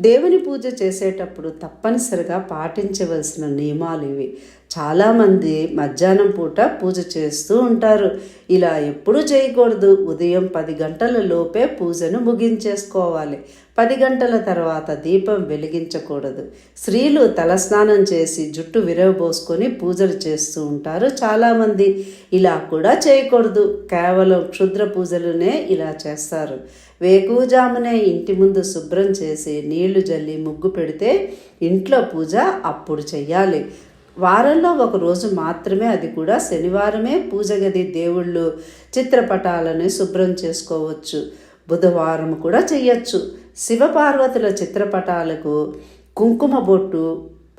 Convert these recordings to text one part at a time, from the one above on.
దేవుని పూజ చేసేటప్పుడు తప్పనిసరిగా పాటించవలసిన నియమాలు ఇవి. చాలామంది మధ్యాహ్నం పూట పూజ చేస్తూ ఉంటారు. ఇలా ఎప్పుడూ చేయకూడదు. ఉదయం పది గంటల లోపే పూజను ముగించేసుకోవాలి. పది గంటల తర్వాత దీపం వెలిగించకూడదు. స్త్రీలు తలస్నానం చేసి జుట్టు విరవబోసుకొని పూజలు చేస్తూ ఉంటారు చాలామంది. ఇలా కూడా చేయకూడదు. కేవలం క్షుద్ర పూజలునే ఇలా చేస్తారు. వేకుజామునే ఇంటి ముందు శుభ్రం చేసి నీళ్ళు జల్లి ముగ్గు పెడితే ఇంట్లో పూజ అప్పుడు చెయ్యాలి. వారంలో ఒక రోజు మాత్రమే అది కూడా శనివారమే పూజ గది దేవుళ్ళు చిత్రపటాలను శుభ్రం చేసుకోవచ్చు. బుధవారం కూడా చెయ్యొచ్చు. శివపార్వతుల చిత్రపటాలకు కుంకుమ బొట్టు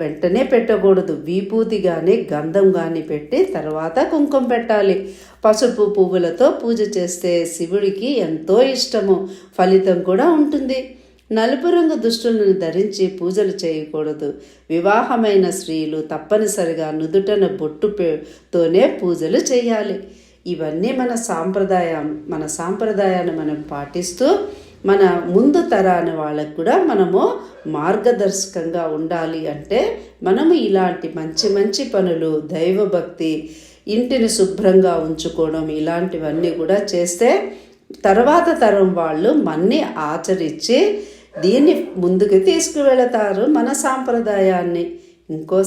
వెంటనే పెట్టకూడదు. విభూతి కానీ గంధం కానీ పెట్టి తర్వాత కుంకుమ పెట్టాలి. పసుపు పువ్వులతో పూజ చేస్తే శివుడికి ఎంతో ఇష్టము. ఫలితం కూడా ఉంటుంది. నలుపు రంగు దుస్తులను ధరించి పూజలు చేయకూడదు. వివాహమైన స్త్రీలు తప్పనిసరిగా నుదుటన బొట్టుతోనే పూజలు చేయాలి. ఇవన్నీ మన సాంప్రదాయం మన సాంప్రదాయాన్ని మనం పాటిస్తూ మన ముందు తరాని వాళ్ళకు కూడా మనము మార్గదర్శకంగా ఉండాలి అంటే మనము ఇలాంటి మంచి మంచి పనులు దైవభక్తి ఇంటిని శుభ్రంగా ఉంచుకోవడం ఇలాంటివన్నీ కూడా చేస్తే తర్వాత తరం వాళ్ళు మన్ని ఆచరించి దీన్ని ముందుకు తీసుకువెళతారు మన సాంప్రదాయాన్ని. ఇంకో